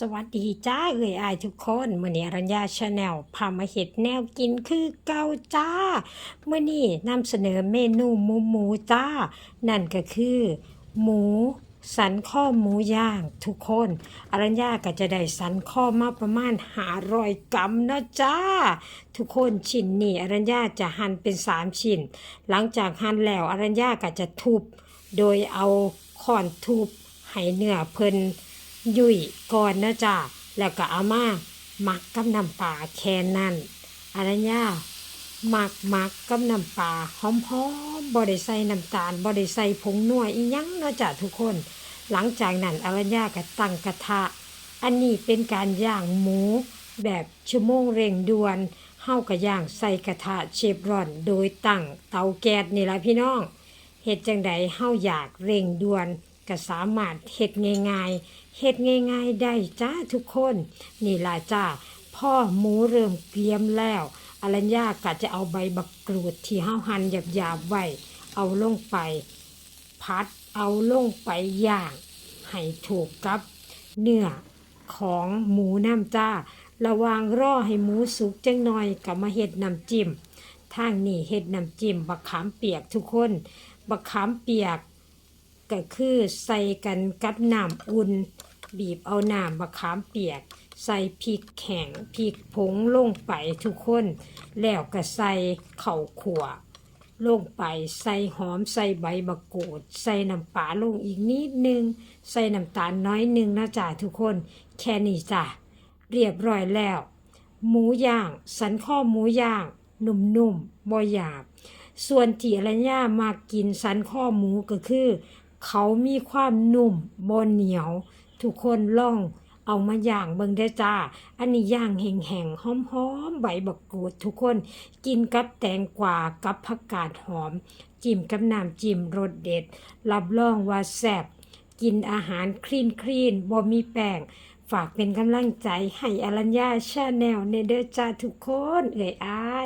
สวัสดีจ้าเอ่ยอายทุกคนมื่อนี้อรัญญาชาแนลพามาเห็ดแนวกินคือเกาจ้าเมื่อนี้นำเสนอเมนูหมูหมูจ้า นั่นก็คือ หมูสันข้อหมูย่างทุกคนอรัญญาก็จะได้สันข้อมาประมาณหารอยกรัมนะจ้า ทุกคนชิ้นนี้อรัญญาจะหั่นเป็นสามชิ้น หลังจากหั่นแล้วอรัญญาก็จะทุบ โดยเอาค้อนทุบให้เนื้อเพิ่น ยุ่ยก่อนนะจ๊ะแล้วก็เอามาหมักกับน้ำปลาแค่นั้นอันนั้นยาหมักหมักกับน้ำปลาหอมๆบ่ได้ใส่น้ำตาลบ่ได้ใส่ผงนัวอีหยังนะจ๊ะทุกคน หลังจากนั้นอรัญญาก็ตั้งกระทะ อันนี้เป็นการย่างหมู แบบชั่วโมงเร่งด่วนเฮาก็ย่างใส่กระทะเชฟรอน โดยตั้งเตาแก๊สนี่ละพี่น้องเฮ็ดจังใดเฮาอยากเร่งด่วน ก็สามารถเฮ็ดง่ายๆเฮ็ดง่ายๆได้จ้าทุกคน นี่ล่ะจ้าพ่อหมูเริ่มเกรียมแล้วอรัญญาก็จะเอาใบบักกรูดที่เฮาหันหยาบๆไว้เอาลงไป พัดเอาลงไปย่างให้ถูกกับเนื้อของหมูน้ำจ้า ระวางรอให้หมูสุกจังหน่อยกับมาเฮ็ดน้ำจิ้มทางนี้เฮ็ดน้ำจิ้มบักขามเปียกทุกคน บักขามเปียก ก็คือใส่กันกับน้ำอุ่น บีบเอาน้ำบักขามเปียก ใส่พริกแข็งพริกผงลงไปทุกคน แล้วก็ใส่เข้าวขั่วลงไปใส่หอมใส่ใบมะกรูด ใส่น้ำปลาลงอีกนิดนึง ใส่น้ำตาลน้อยนึงนะจ๊ะทุกคน แค่นี้จ้ะเรียบร้อยแล้ว หมูย่าง สันข้อหมูย่าง นุ่มๆบ่หยาบ ส่วนที่อรัญญามากินสันข้อหมูก็คือ เขามีความนุ่มบ่เหนียว ทุกคนลองเอามาย่างเบิ่งได้จ้า อันนี้ย่างแห้งๆหอมๆใบบักกูดทุกคน กินกับแตงกวากับผักกาดหอม จิ้มกับน้ำจิ้มรสเด็ด รับรองว่าแซ่บกินอาหารคลีนคลีนๆบ่มีแป้ง ฝากเป็นกำลังใจให้อรัญญาชาแนลในเด้อจ้าทุกคน เอ่ยอาย